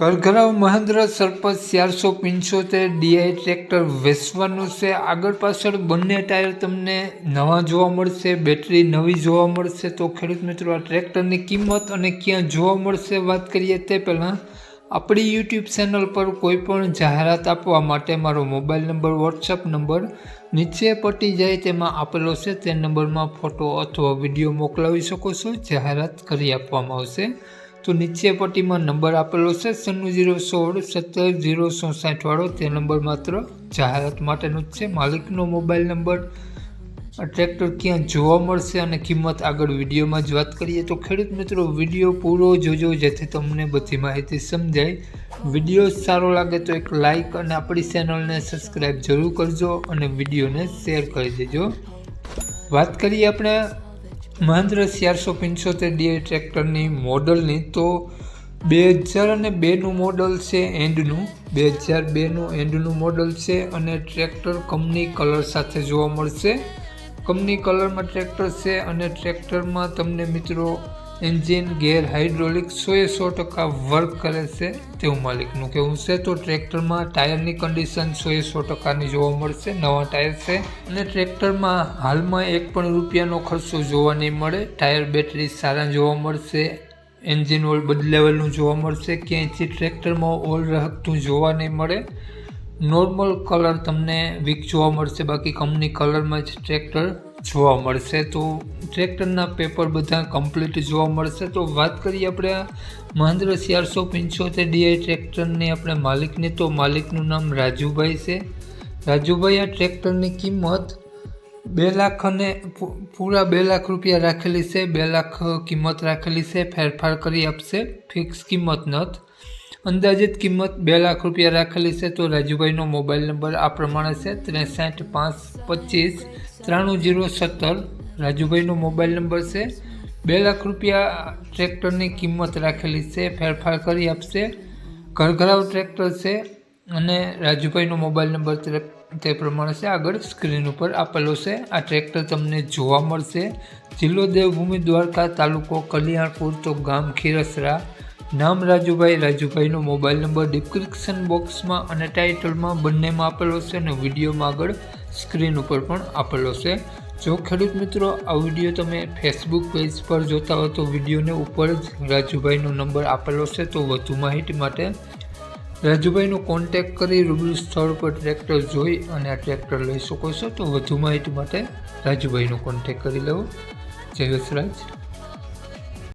કરઘરાવ મહેન્દ્ર સરપંચ ચારસો પંચોતેર D I tractor વેચવાનું છે. આગળ પાછળ બંને ટાયર તમને નવા જોવા મળશે, બેટરી નવી જોવા મળશે. તો ખેડૂત મિત્રો, આ ટ્રેક્ટરની કિંમત અને ક્યાં જોવા મળશે વાત કરીએ તે પહેલાં આપણી યુટ્યુબ ચેનલ પર કોઈ પણ જાહેરાત આપવા માટે મારો મોબાઈલ નંબર વોટ્સઅપ નંબર નીચે પટી જાય તેમાં આપેલો છે. તે નંબરમાં ફોટો અથવા વીડિયો મોકલાવી શકો છો. જાહેરાત કરી આપવામાં આવશે. તો નીચે પટ્ટીમાં નંબર આપેલો છે સન્નું જીરો સોળ સત્તર જીરો સો સાઠવાળો તે નંબર માત્ર જાહેરાત માટેનો જ છે. માલિકનો મોબાઈલ નંબર ટ્રેક્ટર ક્યાં જોવા મળશે અને કિંમત આગળ વિડીયોમાં જ વાત કરીએ તો ખેડૂત મિત્રો, વીડિયો પૂરો જોજો જેથી તમને બધી માહિતી સમજાય. વીડિયો સારો લાગે તો એક લાઈક અને આપણી ચેનલને સબસ્ક્રાઈબ જરૂર કરજો અને વિડીયોને શેર કરી દેજો. વાત કરીએ આપણે મહેન્દ્ર ચારસો પંચોતેર ડીઆઈ ટ્રેક્ટરની મોડલની તો બે હજાર અને બેનું મોડલ છે એન્ડનું. બે હજાર બેનું એન્ડનું મોડલ છે અને ટ્રેક્ટર કંપની કલર સાથે જોવા મળશે. કંપની કલરમાં ટ્રેક્ટર છે અને ટ્રેક્ટરમાં તમને મિત્રો એન્જિન ગેર હાઇડ્રોલિક એ સો ટકા વર્ક કરે છે તેવું માલિકનું કહેવું છે. તો ટ્રેક્ટરમાં ટાયરની કન્ડિશન એ સો ટકાની જોવા મળશે, નવા ટાયર છે અને ટ્રેક્ટરમાં હાલમાં એક પણ રૂપિયાનો ખર્ચો જોવા નહીં મળે. ટાયર બેટરી સારા જોવા મળશે, એન્જિન ઓઇલ બદલાવેલું જોવા મળશે, ક્યાંયથી ટ્રેક્ટરમાં ઓઇલ રહકતું જોવા નહીં મળે. નોર્મલ કલર તમને વીક જોવા મળશે, બાકી કંપની કલરમાં જ ટ્રેક્ટર જોવા મળશે તો ટ્રેક્ટરના પેપર બધા કમ્પ્લીટ જોવા મળશે. તો વાત કરીએ આપણે આ મહેન્દ્ર ચારસો પંચોતેર ડીઆઈ ટ્રેક્ટરની આપણે માલિકની. તો માલિકનું નામ રાજુભાઈ છે. રાજુભાઈ, આ ટ્રેક્ટરની કિંમત બે લાખ અને પૂરા બે લાખ રૂપિયા રાખેલી છે. બે લાખ કિંમત રાખેલી છે. ફેરફાર કરી આપશે. ફિક્સ કિંમત નથી. અંદાજિત કિંમત બે લાખ રૂપિયા રાખેલી છે તો રાજુભાઈનો મોબાઈલ નંબર આ પ્રમાણે છે, ત્રેસઠ પાંચ પચીસ ત્રાણું જીરો સત્તર. રાજુભાઈનો મોબાઈલ નંબર છે, બે લાખ રૂપિયા ટ્રેક્ટરની કિંમત રાખેલી છે, ફેરફાર કરી આપશે. ઘરઘરાવ ટ્રેક્ટર છે અને રાજુભાઈનો મોબાઈલ નંબર તે- પ્રમાણે છે, આગળ સ્ક્રીન ઉપર આપેલો છે. આ ટ્રેક્ટર તમને જોવા મળશે. જિલ્લો દેવભૂમિ દ્વારકા તાલુકો કલ્યાણપુર તો ગામ ખીરસરા. નામ રાજુભાઈ. રાજુભાઈનો મોબાઈલ નંબર ડિસ્ક્રિપ્શન બોક્સમાં અને ટાઇટલમાં બંનેમાં આપેલો છે અને વિડીયોમાં આગળ સ્ક્રીન ઉપર પણ આપેલો છે. જો ખેડૂત મિત્રો, આ વીડિયો તમે ફેસબુક પેજ પર જોતા હો તો વિડીયોને ઉપર જ રાજુભાઈનો નંબર આપેલો છે તો વધુ માહિતી માટે રાજુભાઈનો કોન્ટેક્ટ કરી રૂબરૂ સ્થળ પર ટ્રેક્ટર જોઈ અને આ ટ્રેક્ટર લઈ શકો છો તો વધુ માહિતી માટે રાજુભાઈનો કોન્ટેક્ટ કરી લેવો. જય વસરાજ